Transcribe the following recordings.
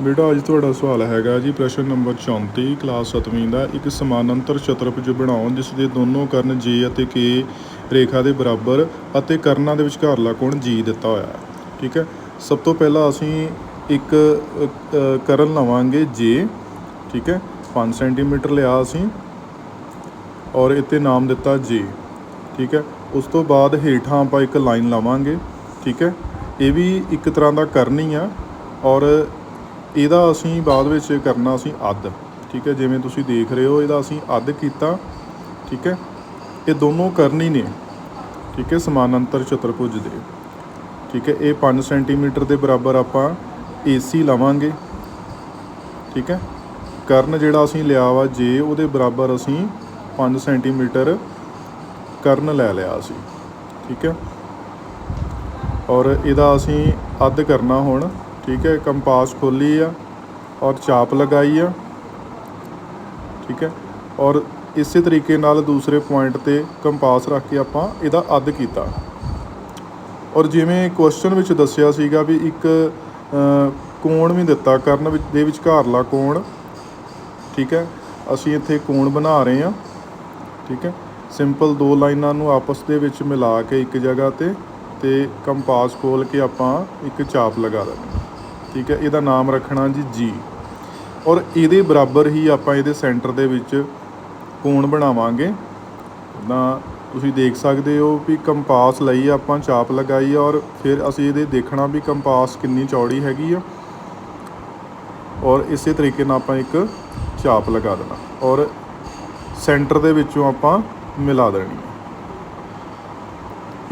ਬੇਟਾ, ਅੱਜ ਤੁਹਾਡਾ ਸਵਾਲ ਹੈਗਾ ਜੀ, ਪ੍ਰਸ਼ਨ ਨੰਬਰ 34 ਕਲਾਸ 7ਵੀਂ ਦਾ। ਇੱਕ ਸਮਾਨਾਂਤਰ ਚਤੁਰਭੁਜ ਬਣਾਓ, ਜਿਸ ਦੇ ਦੋਨੋਂ ਕਰਨ J ਅਤੇ K ਰੇਖਾ ਦੇ ਬਰਾਬਰ ਅਤੇ ਕਰਨਾਂ ਦੇ ਵਿਚਕਾਰਲਾ ਕੋਣ G ਦਿੱਤਾ ਹੋਇਆ। ਹੈ ਠੀਕ ਹੈ? ਸਭ ਤੋਂ ਪਹਿਲਾਂ ਅਸੀਂ ਇੱਕ ਕਰਨ ਲਵਾਂਗੇ J ਠੀਕ ਹੈ? 5 ਸੈਂਟੀਮੀਟਰ ਲਿਆ ਅਸੀਂ ਔਰ ਇੱਥੇ ਨਾਮ ਦਿੱਤਾ J ਠੀਕ ਹੈ? ਉਸ ਤੋਂ ਬਾਅਦ ਹੇਠਾਂ ਆਪਾਂ ਇੱਕ ਲਾਈਨ ਲਾਵਾਂਗੇ। ਠੀਕ ਹੈ? ਇਹ ਵੀ ਇੱਕ ਤਰ੍ਹਾਂ ਦਾ ਕਰਨ ਹੀ ਆ ਔਰ ਇਹਦਾ ਅਸੀਂ ਬਾਅਦ ਵਿੱਚ ਕਰਨਾ ਅਸੀਂ ਅੱਧ, ਠੀਕ ਹੈ? ਜਿਵੇਂ ਤੁਸੀਂ ਦੇਖ ਰਹੇ ਹੋ, ਇਹਦਾ ਅਸੀਂ ਅੱਧ ਕੀਤਾ, ਠੀਕ ਹੈ? ਇਹ ਦੋਨੋਂ ਕਰਨ ਹੀ ਨੇ, ਠੀਕ ਹੈ? ਸਮਾਨਾਂਤਰ ਚਤੁਰਭੁਜ ਦੇ, ਠੀਕ ਹੈ? ਇਹ 5 ਸੈਂਟੀਮੀਟਰ ਦੇ ਬਰਾਬਰ ਆਪਾਂ AC ਲਵਾਂਗੇ, ਠੀਕ ਹੈ? ਕਰਨ ਜਿਹੜਾ ਅਸੀਂ ਲਿਆ ਵਾ ਜੇ ਉਹਦੇ ਬਰਾਬਰ ਅਸੀਂ 5 ਸੈਂਟੀਮੀਟਰ ਕਰਨ ਲੈ ਲਿਆ ਅਸੀਂ ਠੀਕ ਹੈ? ਔਰ ਇਹਦਾ ਅਸੀਂ ਅੱਧ ਕਰਨਾ ਹੁਣ ਠੀਕ ਹੈ, ਕੰਪਾਸ ਖੋਲੀ ਆ ਔਰ ਚਾਪ ਲਗਾਈ ਆ। ਠੀਕ ਹੈ, ਔਰ ਇਸੇ ਤਰੀਕੇ ਨਾਲ ਦੂਸਰੇ ਪੁਆਇੰਟ ਤੇ ਕੰਪਾਸ ਰੱਖ ਕੇ ਆਪਾਂ ਇਹਦਾ ਅੱਧ ਕੀਤਾ। ਔਰ ਜਿਵੇਂ ਕੁਐਸਚਨ ਵਿੱਚ ਦੱਸਿਆ ਸੀਗਾ ਵੀ ਇੱਕ ਕੋਣ ਵੀ ਦਿੱਤਾ ਕਰਨ ਵਿੱਚ, ਦੇ ਵਿਚਕਾਰਲਾ ਕੋਣ, ਠੀਕ ਹੈ, ਅਸੀਂ ਇੱਥੇ ਕੋਣ ਬਣਾ ਰਹੇ ਹਾਂ। ਠੀਕ ਹੈ ਸਿੰਪਲ ਦੋ ਲਾਈਨਾਂ ਨੂੰ ਆਪਸ ਦੇ ਵਿੱਚ ਮਿਲਾ ਕੇ ਇੱਕ ਜਗ੍ਹਾ ਤੇ ਤੇ ਕੰਪਾਸ ਖੋਲ ਕੇ ਆਪਾਂ ਇੱਕ ਚਾਪ ਲਗਾ ਦੇਣੀ ਠੀਕ ਹੈ, ਇਹਦਾ ਨਾਮ ਰੱਖਣਾ ਜੀ ਜੀ ਔਰ ਇਹਦੇ ਬਰਾਬਰ ਹੀ ਆਪਾਂ ਇਹਦੇ ਸੈਂਟਰ ਦੇ ਵਿੱਚ ਕੋਣ ਬਣਾਵਾਂਗੇ। ਤਾਂ ਤੁਸੀਂ ਦੇਖ ਸਕਦੇ ਹੋ ਵੀ ਕੰਪਾਸ ਲਈ ਆਪਾਂ ਚਾਪ ਲਗਾਈ ਔਰ ਫਿਰ ਅਸੀਂ ਇਹਦੇ ਦੇਖਣਾ ਵੀ ਕੰਪਾਸ ਕਿੰਨੀ ਚੌੜੀ ਹੈਗੀ ਆ। ਔਰ ਇਸੇ ਤਰੀਕੇ ਨਾਲ ਆਪਾਂ ਇੱਕ ਚਾਪ ਲਗਾ ਦੇਣਾ। ਔਰ ਸੈਂਟਰ ਦੇ ਵਿੱਚੋਂ ਆਪਾਂ ਮਿਲਾ ਦੇਣੀ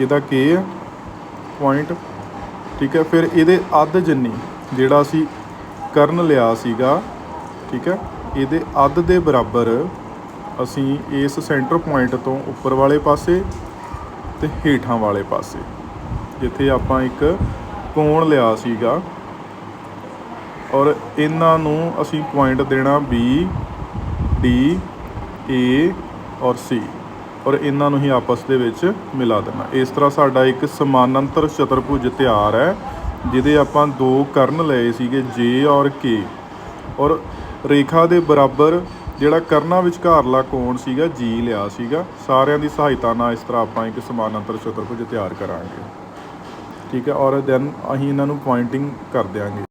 ਇਹਦਾ ਕੀ ਹੈ ਪੁਆਇੰਟ ਠੀਕ ਹੈ, ਫਿਰ ਇਹਦੇ ਅੱਧ ਜਿੰਨੀ ਜਿਹੜਾ ਅਸੀਂ ਕਰਨ ਲਿਆ ਸੀਗਾ, ਠੀਕ ਹੈ, ਇਹਦੇ ਅੱਧ ਦੇ ਬਰਾਬਰ ਅਸੀਂ ਇਸ ਸੈਂਟਰ ਪੁਆਇੰਟ ਤੋਂ ਉੱਪਰ ਵਾਲੇ ਪਾਸੇ ਤੇ ਹੇਠਾਂ ਵਾਲੇ ਪਾਸੇ, ਜਿੱਥੇ ਆਪਾਂ ਇੱਕ ਕੋਣ ਲਿਆ ਸੀਗਾ ਔਰ ਇਹਨਾਂ ਨੂੰ ਅਸੀਂ ਪੁਆਇੰਟ ਦੇਣਾ B, D, A ਔਰ C ਔਰ ਇਹਨਾਂ ਨੂੰ ਹੀ ਆਪਸ ਦੇ ਵਿੱਚ ਮਿਲਾ ਦੇਣਾ। ਇਸ ਤਰ੍ਹਾਂ ਸਾਡਾ ਇੱਕ ਸਮਾਨਾਂਤਰ ਚਤੁਰਭੁਜ ਤਿਆਰ ਹੈ। ਜਿਹਦੇ ਆਪਾਂ ਦੋ ਕਰਨ ਲਏ ਸੀਗੇ, J ਔਰ K ਔਰ ਰੇਖਾ ਦੇ ਬਰਾਬਰ ਜਿਹੜਾ ਕਰਨਾ ਵਿਚਕਾਰਲਾ ਕੋਣ ਸੀਗਾ, G ਲਿਆ ਸੀਗਾ। ਸਾਰਿਆਂ ਦੀ ਸਹਾਇਤਾ ਨਾਲ ਇਸ ਤਰ੍ਹਾਂ ਆਪਾਂ ਇੱਕ ਸਮਾਨਾਂਤਰ ਚਤੁਰਭੁਜ ਤਿਆਰ ਕਰਾਂਗੇ। ਠੀਕ ਹੈ, ਔਰ ਦੈਨ ਅਸੀਂ ਇਹਨਾਂ ਨੂੰ ਪੁਆਇੰਟਿੰਗ ਕਰ ਦਿਆਂਗੇ।